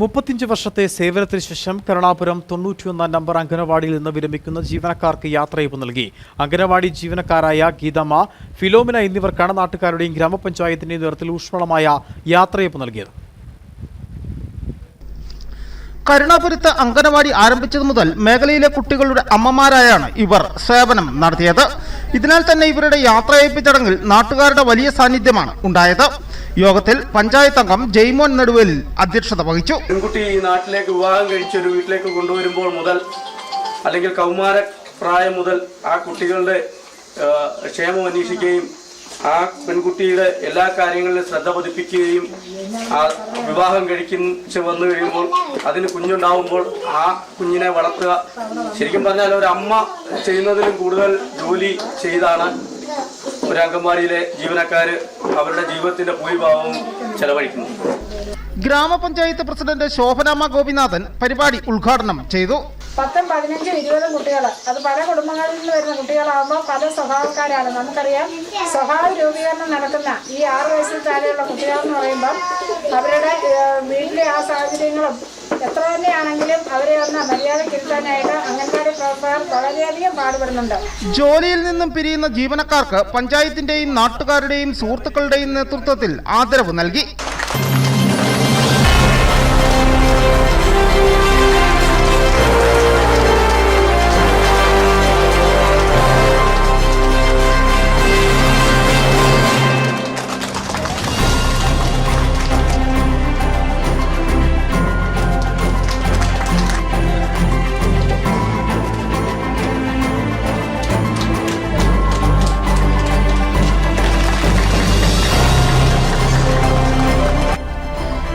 മുപ്പത്തിയഞ്ച് വർഷത്തെ സേവനത്തിന് ശേഷം കരുണാപുരം തൊണ്ണൂറ്റിയൊന്നാം നമ്പർ അംഗനവാടിയിൽ നിന്ന് വിരമിക്കുന്ന ജീവനക്കാർക്ക് യാത്രയപ്പ് നൽകി. അംഗനവാടി ജീവനക്കാരായ ഗീതമ്മ ഫിലോമിന എന്നിവർക്കാണ് നാട്ടുകാരുടെയും ഗ്രാമപഞ്ചായത്തിന്റെയും നേതൃത്വത്തിൽ ഊഷ്മളമായ യാത്രയപ്പ് നൽകിയത്. കരുണാപുരത്ത് അംഗനവാടി ആരംഭിച്ചതു മുതൽ മേഖലയിലെ കുട്ടികളുടെ അമ്മമാരായാണ് ഇവർ സേവനം നടത്തിയത്. ഇതിനാൽ തന്നെ ഇവരുടെ യാത്രയപ്പ് ചടങ്ങിൽ നാട്ടുകാരുടെ വലിയ സാന്നിധ്യമാണ് ഉണ്ടായത്. യോഗത്തിൽ പഞ്ചായത്ത് അംഗം ജെയ്മോൻ നെടുവേലിൽ അധ്യക്ഷത വഹിച്ചു. പെൺകുട്ടി നാട്ടിലേക്ക് വിവാഹം കഴിച്ച് ഒരു വീട്ടിലേക്ക് കൊണ്ടുവരുമ്പോൾ മുതൽ അല്ലെങ്കിൽ കൗമാര പ്രായം മുതൽ ആ കുട്ടികളുടെ ക്ഷേമം അന്വേഷിക്കുകയും ആ പെൺകുട്ടിയുടെ എല്ലാ കാര്യങ്ങളിലും ശ്രദ്ധ പതിപ്പിക്കുകയും ആ വിവാഹം കഴിക്കുന്നു വന്നു കഴിയുമ്പോൾ അതിന് കുഞ്ഞുണ്ടാവുമ്പോൾ ആ കുഞ്ഞിനെ വളർത്തുക. ശരിക്കും പറഞ്ഞാൽ ഒരു അമ്മ ചെയ്യുന്നതിലും കൂടുതൽ ജോലി ചെയ്താണ്. ഒരു അംഗൻവാടിയിലെ ജീവനക്കാര് അവരുടെ ജീവിതത്തിന്റെ ഭൂരിഭാഗവും ചെലവഴിക്കുന്നു. ഗ്രാമപഞ്ചായത്ത് പ്രസിഡന്റ് ശോഭനാമ ഗോപിനാഥൻ പരിപാടി ഉദ്ഘാടനം ചെയ്തു. പത്തും പതിനഞ്ചും ഇരുപതും കുട്ടികൾ അത് പല കുടുംബങ്ങളിൽ നിന്ന് വരുന്ന കുട്ടികളാകുമ്പോൾ പല സ്വഭാവക്കാരാണ്. നമുക്കറിയാം സ്വഭാവ രൂപീകരണം നടക്കുന്ന ഈ ആറ് വയസ്സിൽ താഴെയുള്ള കുട്ടികളെന്ന് പറയുമ്പോൾ അവരുടെ വീട്ടിലെ ആ സാഹചര്യങ്ങളും എത്ര തന്നെയാണെങ്കിലും അവരെ ഒന്ന് മര്യാദക്കിരുത്താനായിട്ട് അംഗൻവാടി പ്രവർത്തകർ വളരെയധികം പാടുപെടുന്നുണ്ട്. ജോലിയിൽ നിന്നും പിരിയുന്ന ജീവനക്കാർക്ക് പഞ്ചായത്തിന്റെയും നാട്ടുകാരുടെയും സുഹൃത്തുക്കളുടെയും നേതൃത്വത്തിൽ ആദരവ് നൽകി.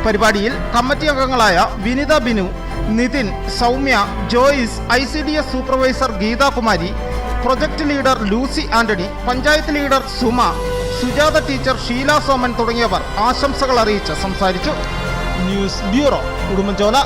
പരിപാടിയിൽ കമ്മിറ്റി അംഗങ്ങളായ Vinitha Binu Nithin Soumya Joyce I C D S supervisor Geethakumari project leader Lucy Antony panchayat leader Suma Sujatha teacher Sheela Soman തുടങ്ങിയവർ ആശംസകൾ അറിയിച്ച് സംസാരിച്ചു. News bureau Udumbanchola.